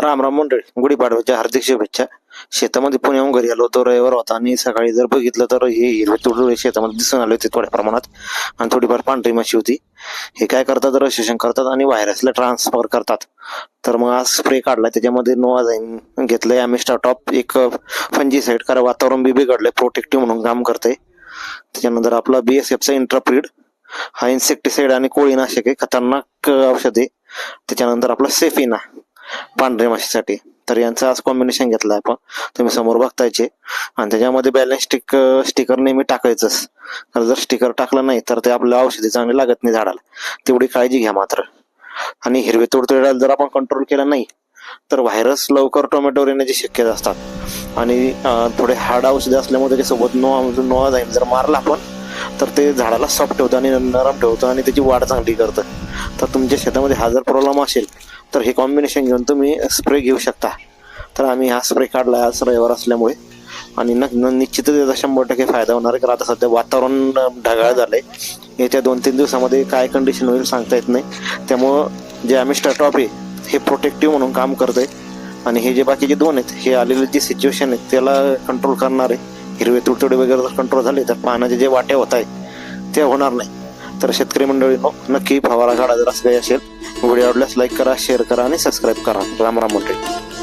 राम राम मंडळी. गुढीपाडव्याच्या हार्दिक शुभेच्छा. शेतामध्ये पुण्याहून घरी आलो होतो रविवार होता आणि सकाळी जर बघितलं तर हे हिरवे तुडुळे शेतामध्ये दिसून आले होते थोड्या प्रमाणात. आणि थोडीफार पांढरी माशी होती. हे काय करतात? रजिस्ट्रेशन करतात आणि व्हायरसला ट्रान्सफर करतात. तर मग आज स्प्रे काढला त्याच्यामध्ये नोवाझाईन घेतलंय. आम्ही स्टार्टअप एक फंजीसाईड कारण वातावरण बी बिघडलंय. प्रोटेक्टिव्ह म्हणून काम करते त्याच्यानंतर आपला बीएसएफचा इंट्राप्रीड हा इन्सेक्टिसाइड आणि कोळीनाशक आहे. खतरनाक औषध आहे. त्याच्यानंतर आपला सेफिना. पांढऱ्या माशीसाठी. तर यांचं आज कॉम्बिनेशन घेतलं आपण. तुम्ही समोर बघतायचे आणि त्याच्यामध्ये बॅलन्स स्टिक स्टिकर नेहमी टाकायचंच. तर जर स्टिकर टाकलं नाही तर ते आपल्या औषधी चांगली लागत नाही झाडाला. तेवढी काळजी घ्या मात्र. आणि हिरवे तुडतुड्याला जर आपण कंट्रोल केला नाही तर व्हायरस लवकर टोमॅटोवर येण्याची शक्यता असतात. आणि थोडे हार्ड औषधे असल्यामुळे त्याच्यासोबत नो नोवा जाईल. जर मारला आपण तर ते झाडाला सॉफ्ट ठेवतं आणि नरम ठेवतं आणि त्याची वाढ चांगली करतं. तर तुमच्या शेतामध्ये हा जर प्रॉब्लेम असेल तर हे कॉम्बिनेशन घेऊन तुम्ही स्प्रे घेऊ शकता. तर आम्ही हा स्प्रे काढला आज रविवार असल्यामुळे. आणि न निश्चितच याचा शंभर टक्के फायदा होणार आहे कारण आता सध्या वातावरण ढगाळ ढगाळ झालंय. येत्या दोन तीन दिवसामध्ये काय कंडिशन होईल सांगता येत नाही. त्यामुळं जे आम्ही स्टार्टअप आहे हे प्रोटेक्टिव्ह म्हणून काम करतंय. आणि हे जे बाकीचे दोन आहेत हे आलेले जे सिच्युएशन आहेत त्याला कंट्रोल करणार आहे. हिरवे तुडतुडे वगैरे जर कंट्रोल झाले तर पाण्याचे जे वाटे होत आहे ते होणार नाही. तर शेतकरी मंडळींनो हो, नक्की फवारा काढा जर असं काही असेल. व्हिडिओ आवडल्यास लाईक करा शेअर करा आणि सबस्क्राईब करा. राम राम मंडळी